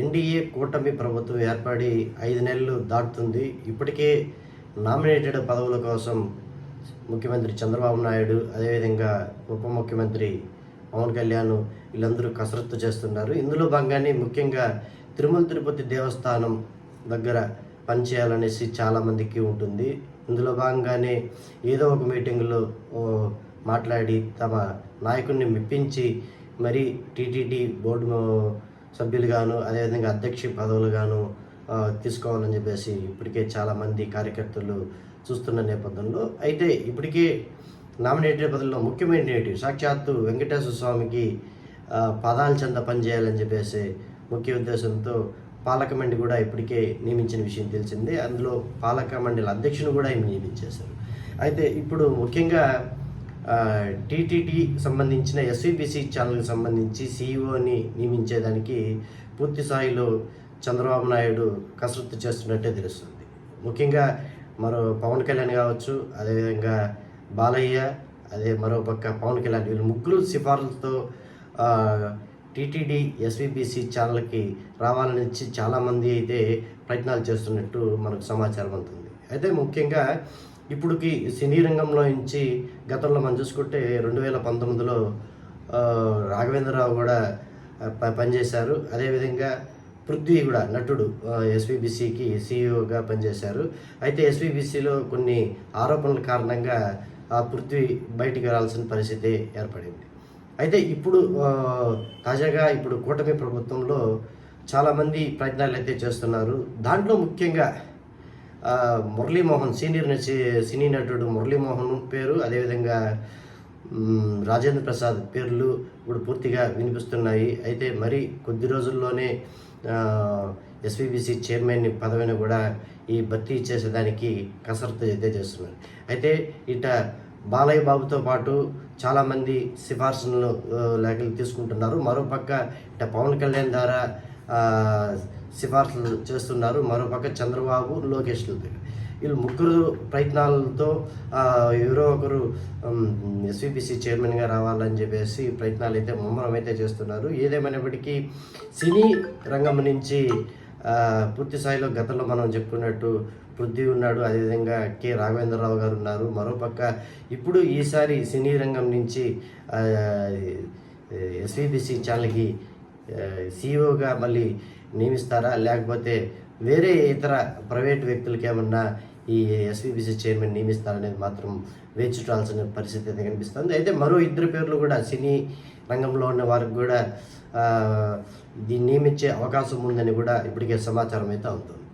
NDA కూటమి ప్రభుత్వం ఏర్పడి ఐదు నెలలు దాటుతుంది. ఇప్పటికే నామినేటెడ్ పదవుల కోసం ముఖ్యమంత్రి చంద్రబాబు నాయుడు అదేవిధంగా ఉప ముఖ్యమంత్రి పవన్ కళ్యాణ్ వీళ్ళందరూ కసరత్తు చేస్తున్నారు. ఇందులో భాగంగానే ముఖ్యంగా తిరుమల తిరుపతి దేవస్థానం దగ్గర పనిచేయాలనేసి చాలామందికి ఉంటుంది. ఇందులో భాగంగానే ఏదో ఒక మీటింగ్లో మాట్లాడి తమ నాయకుడిని మెప్పించి మరి టీటీడీ బోర్డు సభ్యులుగాను అదేవిధంగా అధ్యక్ష పదవులుగాను తీసుకోవాలని చెప్పేసి ఇప్పటికే చాలామంది కార్యకర్తలు చూస్తున్న నేపథ్యంలో అయితే ఇప్పటికే నామినేటెడ్ పదవుల్లో ముఖ్యమైనవి సాక్షాత్తు వెంకటేశ్వర స్వామికి పదాల చెంద పనిచేయాలని చెప్పేసి ముఖ్య ఉద్దేశంతో పాలక మండలి కూడా ఇప్పటికే నియమించిన విషయం తెలిసిందే. అందులో పాలక మండలి అధ్యక్షుని కూడా ఆయన నియమించేశారు. అయితే ఇప్పుడు ముఖ్యంగా టీటీడీ సంబంధించిన ఎస్వీబీసీ ఛానల్కి సంబంధించి సీఈఓని నియమించేదానికి పూర్తి స్థాయిలో చంద్రబాబు నాయుడు కసరత్తు చేస్తున్నట్టే తెలుస్తుంది. ముఖ్యంగా మరో పవన్ కళ్యాణ్ కావచ్చు అదేవిధంగా బాలయ్య అదే మరో పక్క పవన్ కళ్యాణ్. వీళ్ళు ముగ్గురు సిఫార్సులతో టీటీడీ ఎస్వీబీసీ ఛానల్కి రావాలని చాలామంది అయితే ప్రయత్నాలు చేస్తున్నట్టు మనకు సమాచారం అందుతుంది. అయితే ముఖ్యంగా ఇప్పుడుకి సినీ రంగంలో నుంచి గతంలో మనం చూసుకుంటే రెండు వేల పంతొమ్మిదిలో రాఘవేంద్రరావు కూడా ప- పనిచేశారు. అదేవిధంగా పృథ్వీ కూడా నటుడు ఎస్విబిసికి సీఈఓగా పనిచేశారు. అయితే ఎస్విబిసిలో కొన్ని ఆరోపణల కారణంగా ఆ పృథ్వీ బయటికి రావాల్సిన పరిస్థితి ఏర్పడింది. అయితే ఇప్పుడు తాజాగా ఇప్పుడు కూటమి ప్రభుత్వంలో చాలామంది ప్రయత్నాలు అయితే చేస్తున్నారు. దాంట్లో ముఖ్యంగా మురళీమోహన్ సీనియర్ సినీ నటుడు మురళీమోహన్ పేరు అదేవిధంగా రాజేంద్ర ప్రసాద్ పేర్లు ఇప్పుడు పూర్తిగా వినిపిస్తున్నాయి. అయితే మరి కొద్ది రోజుల్లోనే ఎస్విబిసి చైర్మన్ పదవిని కూడా ఈ భర్తీ చేసేదానికి కసరత్తు అయితే చేస్తున్నారు. అయితే ఇట బాలయ్య బాబుతో పాటు చాలామంది సిఫార్సులను లేఖలు తీసుకుంటున్నారు. మరోపక్క ఇట పవన్ కళ్యాణ్ ద్వారా సిఫార్సులు చేస్తున్నారు. మరోపక్క చంద్రబాబు లోకేష్ల వీళ్ళు ముగ్గురు ప్రయత్నాలతో ఎవరో ఒకరు ఎస్విపిసి చైర్మన్గా రావాలని చెప్పేసి ప్రయత్నాలు అయితే ముమ్మరం అయితే చేస్తున్నారు. ఏదేమైనప్పటికీ సినీ రంగం నుంచి పూర్తి స్థాయిలో గతంలో మనం చెప్పుకున్నట్టు పృథ్వీ ఉన్నాడు. అదేవిధంగా కె. రాఘవేంద్రరావు గారు ఉన్నారు. మరోపక్క ఇప్పుడు ఈసారి సినీ రంగం నుంచి ఎస్విబిసి ఛానల్కి సీఈఓగా మళ్ళీ నియమిస్తారా? లేకపోతే వేరే ఇతర ప్రైవేట్ వ్యక్తులకి ఏమన్నా ఈ ఎస్విబిసి చైర్మన్ నియమిస్తారనేది మాత్రం వేచి చూడాల్సిన పరిస్థితి అయితే కనిపిస్తుంది. అయితే మరో ఇద్దరు పేర్లు కూడా సినీ రంగంలో ఉన్న వారికి కూడా దీన్ని నియమించే అవకాశం ఉందని కూడా ఇప్పటికే సమాచారం అయితే అవుతుంది.